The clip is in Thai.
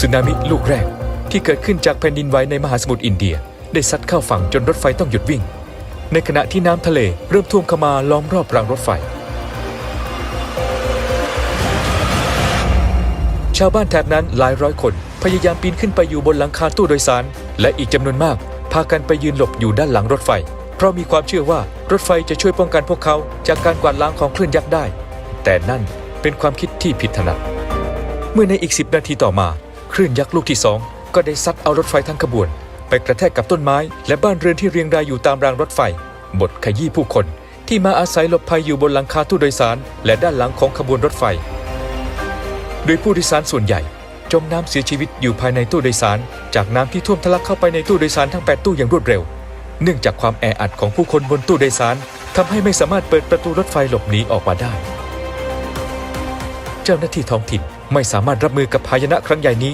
สึนามิลูกแรก ที่เกิดขึ้นจากแผ่นดินไหวในมหาสมุทรอินเดีย ได้ซัดเข้าฝั่งจนรถไฟต้องหยุดวิ่ง ในขณะที่น้ำทะเลเริ่มท่วมเข้ามาล้อมรอบรางรถไฟ ชาวบ้านแถบนั้นหลายร้อยคนพยายามปีนขึ้นไปอยู่บนหลังคาตู้โดยสาร และอีกจำนวนมากพากันไปยืนหลบอยู่ด้านหลังรถไฟ เพราะมีความเชื่อว่ารถไฟจะช่วยป้องกันพวกเขาจากการกวาดล้างของคลื่นยักษ์ได้ แต่นั่นเป็นความคิดที่ผิดถนัดเมื่อในอีก 10 นาทีต่อมา คลื่นยักษ์ลูกที่สองก็ได้ซัดเอารถไฟทั้งขบวน ไปกระแทกกับต้นไม้และบ้านเรือนที่เรียงรายอยู่ตามรางรถไฟ บทขยี้ผู้คน ที่มาอาศัยหลบภัยอยู่บนหลังคาตู้โดยสาร และด้านหลังของขบวนรถไฟ โดยผู้โดยสารส่วนใหญ่ จมน้ำเสียชีวิตอยู่ภายในตู้โดยสาร จากน้ำที่ท่วมทะลักเข้าไปในตู้โดยสารทั้ง 8 ตู้อย่างรวดเร็ว เนื่องจากความแออัดของผู้คนบนตู้โดยสารทำให้ไม่สามารถเปิดประตูรถไฟหลบหนีออกมาได้ เจ้าหน้าที่ท้องถิ่นไม่สามารถรับมือกับพายุครั้งใหญ่นี้